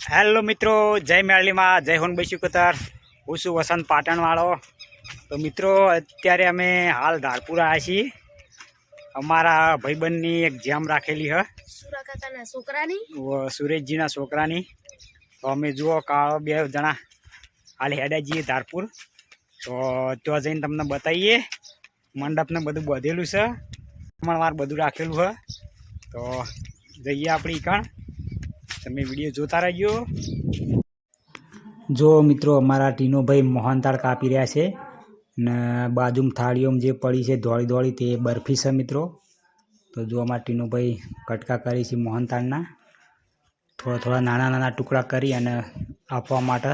Hello મિત્રો જય મેળલીમાં જય હોન બૈસુ કતાર હું છું વસંત પાટણવાળો. તો મિત્રો અત્યારે અમે હાલ ધારપુર આવ્યા છીએ. અમારા ભાઈબંધની એક જેમ રાખેલી હ. છોકરાની? સુરેશજીના છોકરાની. તો અમે જુઓ કાળો બે જણા હાલ હેડા જઈએ ધારપુર. તો ત્યાં જઈને તમને બતાવીએ. મંડપને બધું બધેલું છે. વાર બધું રાખેલું હ. તો જઈએ આપણે ઈકણ. તમે વીડિયો જોતા રહેજો. જો મિત્રો, અમારા ટીનોભાઈ મોહનતાળ કાપી રહ્યા છે ને બાજુમાં થાળીઓમાં જે પડી છે દોડી દોડી તે બરફી છે મિત્રો. તો જો અમારા ટીનોભાઈ કટકા કરી છે મોહનતાળના થોડા થોડા નાના નાના ટુકડા કરી અને આપવા માટે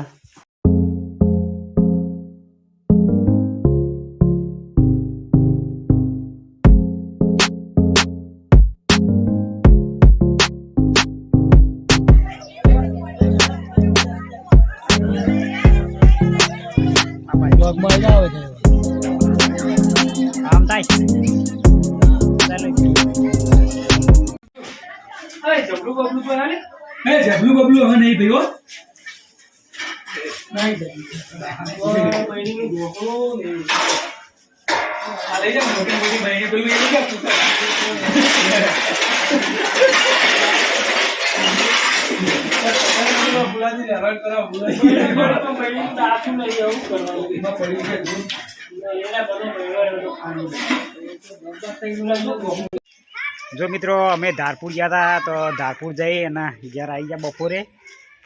આમ થાય ચાલો હે જબલું બબલું હવે નહીં ભાઈ હો આ લઈ જા મોટી મોટી બહેને પેલું એ લઈ જા કૂતરા. ફુલાજી હેરાન કરાવો, ફુલાજી. એમાં પડી છે દૂધ. જો મિત્રો, અમે ધારપુર ગયા હતા તો ધારપુર જઈ અને ઘેર આવી ગયા બપોરે.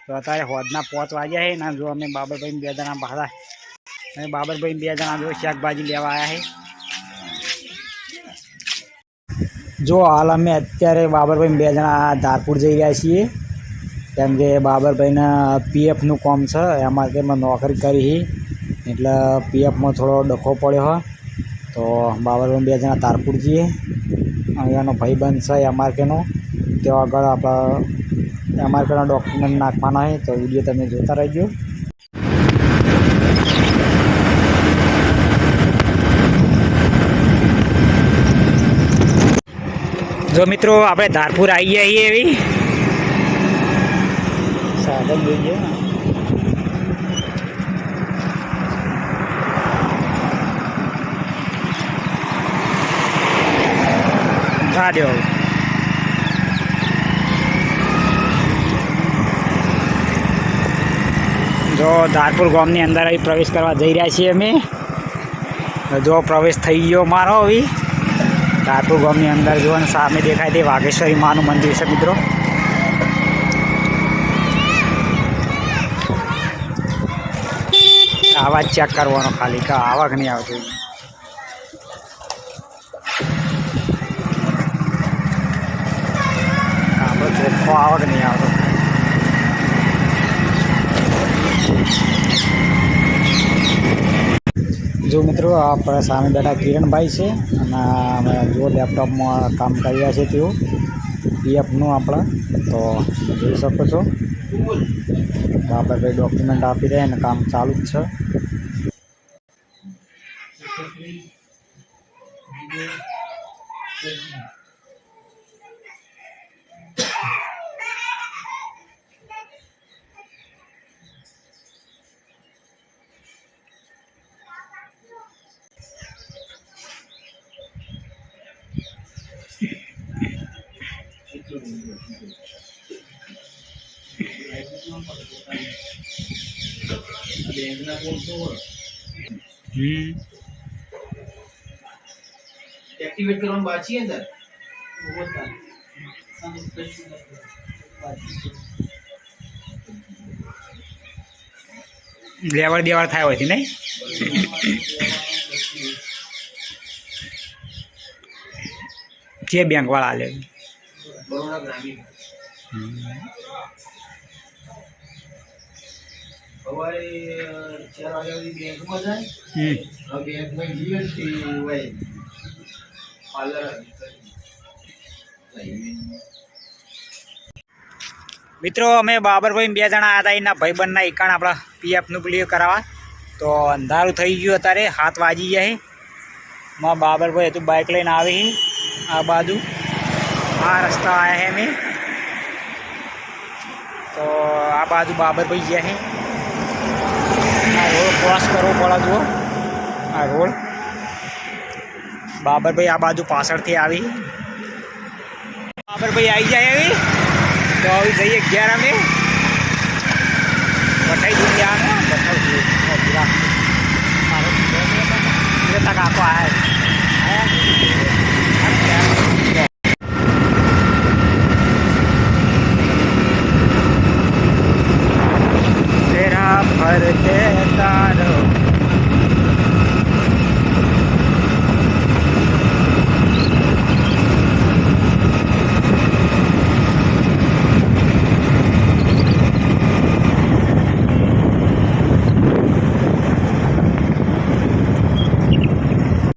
તો અત્યારે હોદના પોચ વાગ્યા છે અને જો અમે બાબરભાઈ બે જણા બહાર અને બાબરભાઈ બે જણા જો શાકભાજી લેવા આવ્યા છે. જો હાલ અમે અત્યારે બાબરભાઈ બે જણા ધારપુર જઈ રહ્યા છીએ. કેમ કે બાબરભાઈને પીએફનું કામ છે, એમાં તેમાં નોકરી કરી છે. એટલે પીએફમાં થોડો ડખો પડ્યો હોય તો બાબરભાઈ બે જણા તારપુર જઈએ. અહીંયાનો ભાઈબંધ છે એમઆરકેનો ત્યાં આગળ આપણા એમઆરકેના ડોક્યુમેન્ટ નાખવાના હોય તો વીડિયો તમે જોતા રહેજો. જો મિત્રો આપણે ધારપુર આવી જઈએ એવી. સાધન જોઈએ જા દો જો ધારપુર ગામની અંદર અહીં પ્રવેશ કરવા જઈ રહ્યા છીએ અમે. જો પ્રવેશ થઈ ગયો મારો હવે. ધારપુર ગામની અંદર જો સામે દેખાય તે વાઘેશ્વરી માનું મંદિર છે મિત્રો. આવાજ ચેક કરવાનો ખાલી, કે આવક નહીં આવતું. આપણો ચોખ્ખો આવક નહીં આવતો જો મિત્રો, આપણા સામે બેઠા કિરણભાઈ છે અને અમે જો લેપટોપમાં કામ કરી રહ્યા છે તેઓ. પીએફનું આપણા. તો જોઈ શકો છો. બાબરભાઈ ડોક્યુમેન્ટ આપી રહ્યા અને કામ ચાલુ જ છે. હમ એક્ટિવેટ કરવાનું બાકી અંદર? લેવડ દેવડ થાય હોય છે નહીં? જે બેંક વાળા લે બરોડા ગ્રામીણ. સવારે ચાર વાગ્યા સુધી બેંકમાં જાય. બેંકમાં જઈએ ને હોય પાર્લર મિત્રો અમે બાબરભાઈ બે જણા હતા એના ભાઈબંધના એકાણ આપણા પીએફનું ક્લિયર કરાવવા. તો અંધારું થઈ ગયું અત્યારે હાથ વાજી ગયા છે. માં બાબરભાઈ હતું બાઇક લઈને આવી છે આ બાજુ. આ રસ્તા આવ્યા છે અમે. તો આ બાજુ બાબરભાઈ ગયા છે. આ રોડ ક્રોસ કરવો પડે જુઓ. આ રોડ બાબરભાઈ આ બાજુ પાછળથી આવી. બાબરભાઈ આવી જાય આવી તો આવી જઈએ અગિયાર અમે બઠાઈ દુનિયા બઠાઈ દુનિયા મારો કાકો આવ્યા ઘર તારો.